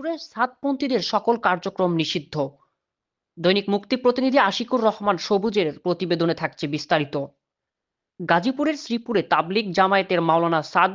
শ্রীপুরে সাতপন্থীদের সকল কার্যক্রম নিষিদ্ধ। দৈনিক মুক্তি প্রতিনিধি আশিকুর রহমান সবুজের প্রতিবেদনে থাকছে বিস্তারিত। গাজীপুরের শ্রীপুরে তাবলিগ জামায়াতের মাওলানা সাদ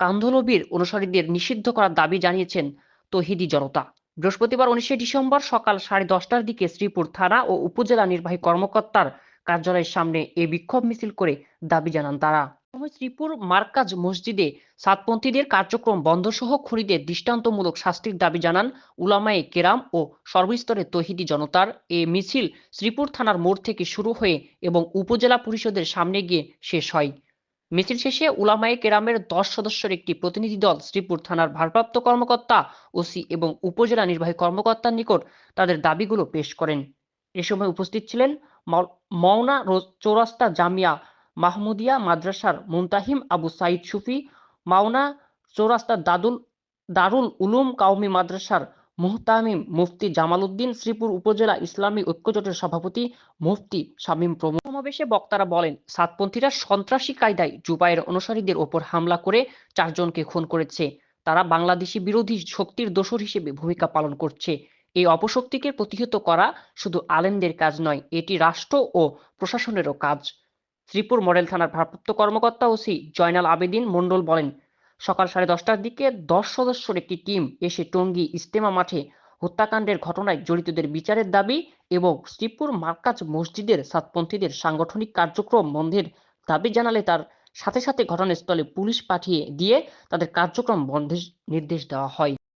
কান্ধলবির অনুসারীদের নিষিদ্ধ করার দাবি জানিয়েছেন তহিদি জনতা। বৃহস্পতিবার উনিশে ডিসেম্বর সকাল সাড়ে দশটার দিকে শ্রীপুর থানা ও উপজেলা নির্বাহী কর্মকর্তার কার্যালয়ের সামনে এ বিক্ষোভ মিছিল করে দাবি জানান তারা। শ্রীপুর মার্কাজ মসজিদে সাতপন্থীদের কার্যক্রম বন্ধসহ খুনিদের দৃষ্টান্তমূলক শাস্তির দাবি জানান উলামায়ে কেরাম ও সর্বস্তরের তহিদি জনতার। এ মিছিল শ্রীপুর থানার মোড় থেকে শুরু হয়ে এবং উপজেলা পরিষদের সামনে গিয়ে শেষ হয়। মিছিল শেষে উলামায়ে কেরামের দশ সদস্যের একটি প্রতিনিধি দল শ্রীপুর থানার ভারপ্রাপ্ত কর্মকর্তা, ওসি এবং উপজেলা নির্বাহী কর্মকর্তার নিকট তাদের দাবিগুলো পেশ করেন। এ সময় উপস্থিত ছিলেন মাও- মওনা চৌরাস্তা জামিয়া মাহমুদিয়া মাদ্রাসার মুনতাহিম আবু সাইদ সুফি, মাওনা চৌরাস্তা দাদুল, দারুল উলুম কাউমি মাদ্রাসার মুহতামিম মুফতি জামাল উদ্দিন শ্রীপুর উপজেলা ইসলামী ঐক্যজোটের সভাপতি মুফতি শামীম প্রমুখ। সমাবেশে বক্তারা বলেন, সাতপন্থীরা সন্ত্রাসী কায়দায় জুবাইয়ের অনুসারীদের ওপর হামলা করে চারজনকে খুন করেছে। তারা বাংলাদেশি বিরোধী শক্তির দোষর হিসেবে ভূমিকা পালন করছে। এই অপশক্তিকে প্রতিহত করা শুধু আলেমদের কাজ নয়, এটি রাষ্ট্র ও প্রশাসনেরও কাজ। শ্রীপুর মডেল থানার ভারপ্রাপ্ত কর্মকর্তা ওসি জয়নাল আবেদিন মণ্ডল বলেন, সকাল সাড়ে দশটার দিকে দশ সদস্যের একটি টিম এসে টঙ্গী ইস্তেমা মাঠে হত্যাকাণ্ডের ঘটনায় জড়িতদের বিচারের দাবি এবং শ্রীপুর মার্কাজ মসজিদের সাতপন্থীদের সাংগঠনিক কার্যক্রম বন্ধের দাবি জানালে তার সাথে সাথে ঘটনাস্থলে পুলিশ পাঠিয়ে দিয়ে তাদের কার্যক্রম বন্ধের নির্দেশ দেওয়া হয়।